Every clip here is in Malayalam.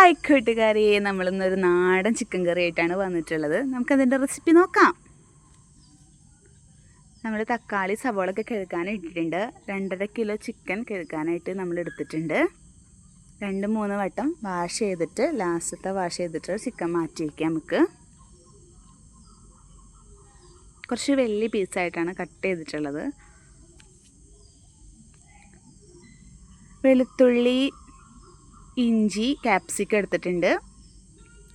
ഹായ് കൂട്ടുകാരി നമ്മളിന്നൊരു നാടൻ ചിക്കൻ കറി ആയിട്ടാണ് വന്നിട്ടുള്ളത്. നമുക്കതിന്റെ റെസിപ്പി നോക്കാം. നമ്മൾ തക്കാളി സവോളൊക്കെ കിഴക്കാൻ ഇട്ടിട്ടുണ്ട് രണ്ടര കിലോ ചിക്കൻ കിഴക്കാനായിട്ട് നമ്മൾ എടുത്തിട്ടുണ്ട് രണ്ട് മൂന്ന് വട്ടം വാഷ് ചെയ്തിട്ട് ലാസ്റ്റത്തെ വാഷ് ചെയ്തിട്ട് ചിക്കൻ മാറ്റി വയ്ക്കാം നമുക്ക്. കുറച്ച് വലിയ പീസായിട്ടാണ് കട്ട് ചെയ്തിട്ടുള്ളത്. വെളുത്തുള്ളി ഇഞ്ചി ക്യാപ്സിക്കം എടുത്തിട്ടുണ്ട്.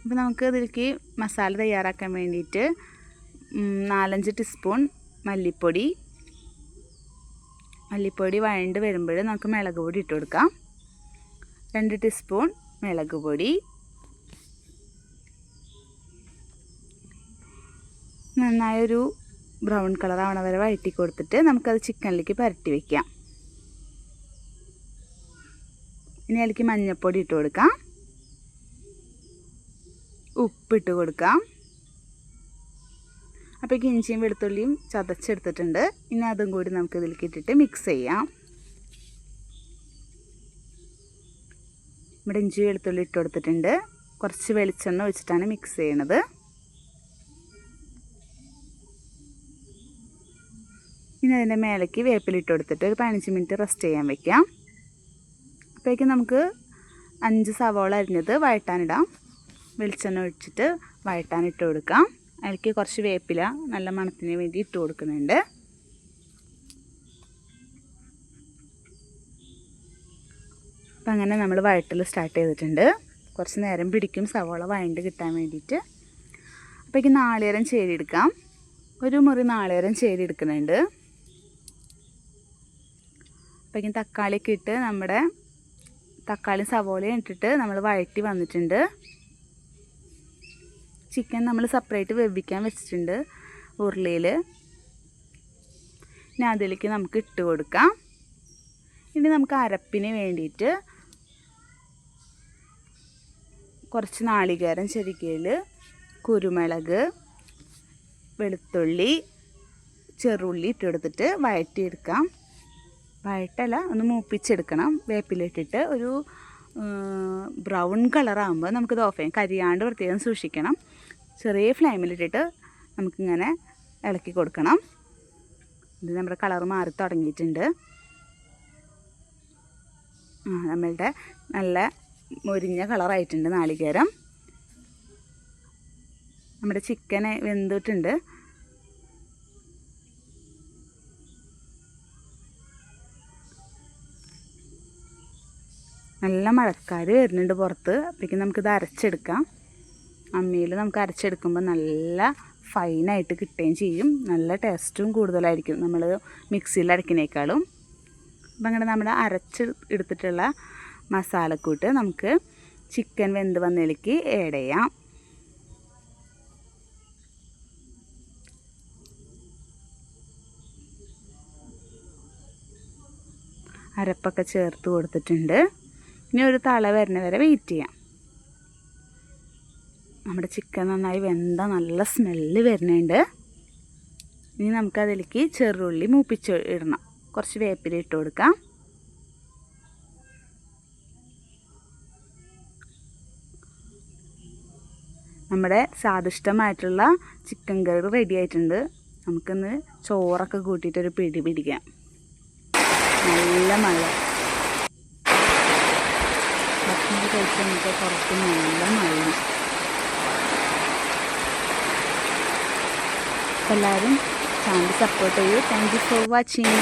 അപ്പോൾ നമുക്ക് ഇതിലേക്ക് മസാല തയ്യാറാക്കാൻ വേണ്ടിയിട്ട് നാലഞ്ച് ടീസ്പൂൺ മല്ലിപ്പൊടി. മല്ലിപ്പൊടി വഴണ്ട് വരുമ്പോൾ നമുക്ക് മുളക് പൊടി ഇട്ട് കൊടുക്കാം. രണ്ട് ടീസ്പൂൺ മുളക് പൊടി. നന്നായൊരു ബ്രൗൺ കളർ ആവണ വരെ വഴറ്റി കൊടുത്തിട്ട് നമുക്കത് ചിക്കനിലേക്ക് പരട്ടി വയ്ക്കാം ഇനി അതിലേക്ക് മഞ്ഞൾപ്പൊടി ഇട്ട് കൊടുക്കാം. ഉപ്പിട്ട് കൊടുക്കാം. അപ്പോൾ ഇഞ്ചിയും വെളുത്തുള്ളിയും ചതച്ചെടുത്തിട്ടുണ്ട്. ഇനി അതും കൂടി നമുക്ക് ഇതിലേക്ക് ഇട്ടിട്ട് മിക്സ് ചെയ്യാം. ഇവിടെ ഇഞ്ചി വെളുത്തുള്ളി ഇട്ട് കൊടുത്തിട്ടുണ്ട്. കുറച്ച് വെളിച്ചെണ്ണ ഒഴിച്ചിട്ടാണ് മിക്സ് ചെയ്യണത്. ഇനി അതിന്റെ മേലേക്ക് വേപ്പിലിട്ട് കൊടുത്തിട്ട് ഒരു പതിനഞ്ച് മിനിറ്റ് റെസ്റ്റ് ചെയ്യാൻ വെക്കാം. അപ്പോഴേക്കും നമുക്ക് അഞ്ച് സവോള അരിഞ്ഞത് വഴട്ടാനിടാം വെളിച്ചെണ്ണ ഒഴിച്ചിട്ട് വഴട്ടാനിട്ട് കൊടുക്കാം. അതിലേക്ക് കുറച്ച് വേപ്പില നല്ല മണത്തിന് വേണ്ടി ഇട്ട് കൊടുക്കുന്നുണ്ട്. അപ്പം അങ്ങനെ നമ്മൾ വഴട്ടൽ സ്റ്റാർട്ട് ചെയ്തിട്ടുണ്ട്. കുറച്ച് നേരം പിടിക്കും സവോള വഴണ്ട് കിട്ടാൻ വേണ്ടിയിട്ട്. അപ്പോഴേക്ക് നാളികേരം ചേരിയെടുക്കാം. ഒരു മുറി നാളികേരം ചേരിയെടുക്കുന്നുണ്ട്. അപ്പോഴേക്കും തക്കാളിയൊക്കെ ഇട്ട് നമ്മുടെ തക്കാളിയും സവോളയും ഇട്ടിട്ട് നമ്മൾ വഴറ്റി വന്നിട്ടുണ്ട്. ചിക്കൻ നമ്മൾ സെപ്പറേറ്റ് വെവിക്കാൻ വെച്ചിട്ടുണ്ട് ഉരുളിയിൽ ഇനി അതിലേക്ക് നമുക്ക് ഇട്ട് കൊടുക്കാം. ഇനി നമുക്ക് അരപ്പിന് വേണ്ടിയിട്ട് കുറച്ച് നാളികേരം ചെരുക്കയിൽ കുരുമുളക് വെളുത്തുള്ളി ചെറുള്ളി ഇട്ടെടുത്തിട്ട് വഴറ്റിയെടുക്കാം. വഴട്ടല്ല ഒന്ന് മൂപ്പിച്ചെടുക്കണം. വേപ്പിലിട്ടിട്ട് ഒരു ബ്രൗൺ കളറാകുമ്പോൾ നമുക്കിത് ഓഫ് ചെയ്യാം. കരിയാണ്ട് പ്രത്യേകം സൂക്ഷിക്കണം. ചെറിയ ഫ്ലെയിമിലിട്ടിട്ട് നമുക്കിങ്ങനെ ഇളക്കി കൊടുക്കണം. ഇത് നമ്മുടെ കളർ മാറി തുടങ്ങിയിട്ടുണ്ട്. ആ നമ്മളുടെ നല്ല മുരിഞ്ഞ കളറായിട്ടുണ്ട് നാളികേരം. നമ്മുടെ ചിക്കൻ വെന്തിട്ടുണ്ട്. നല്ല മഴക്കാർ വരുന്നുണ്ട് പുറത്ത്. അപ്പോഴേക്കും നമുക്കിത് അരച്ചെടുക്കാം. അമ്മിയിൽ നമുക്ക് അരച്ചെടുക്കുമ്പോൾ നല്ല ഫൈനായിട്ട് കിട്ടുകയും ചെയ്യും. നല്ല ടേസ്റ്റും കൂടുതലായിരിക്കും നമ്മൾ മിക്സിയിൽ അരക്കിനേക്കാളും അപ്പം അങ്ങനെ നമ്മുടെ അരച്ച് എടുത്തിട്ടുള്ള മസാലക്കൂട്ട് നമുക്ക് ചിക്കൻ വെന്ത് വന്നതിലേക്ക് ആഡ് ചെയ്യാം. അരപ്പൊക്കെ ചേർത്ത് കൊടുത്തിട്ടുണ്ട്. ഇനി ഒരു തള വരുന്ന വരെ വെയിറ്റ് ചെയ്യാം. നമ്മുടെ ചിക്കൻ നന്നായി വെന്ത നല്ല സ്മെല്ല് വരുന്നുണ്ട്. ഇനി നമുക്കതിലേക്ക് ചെറുള്ളി മൂപ്പിച്ച് ഇടണം. കുറച്ച് വേപ്പില ഇട്ട് കൊടുക്കാം. നമ്മുടെ സ്വാദിഷ്ടമായിട്ടുള്ള ചിക്കൻ കറി റെഡി ആയിട്ടുണ്ട്. നമുക്കിന്ന് ചോറൊക്കെ കൂട്ടിയിട്ടൊരു പിടി പിടിക്കാം. നല്ല മഴ. ഭക്ഷണം കുറച്ച് നല്ല മഴ. എല്ലാവരും ചാനൽ സപ്പോർട്ട് ചെയ്യൂ. Thank you for watching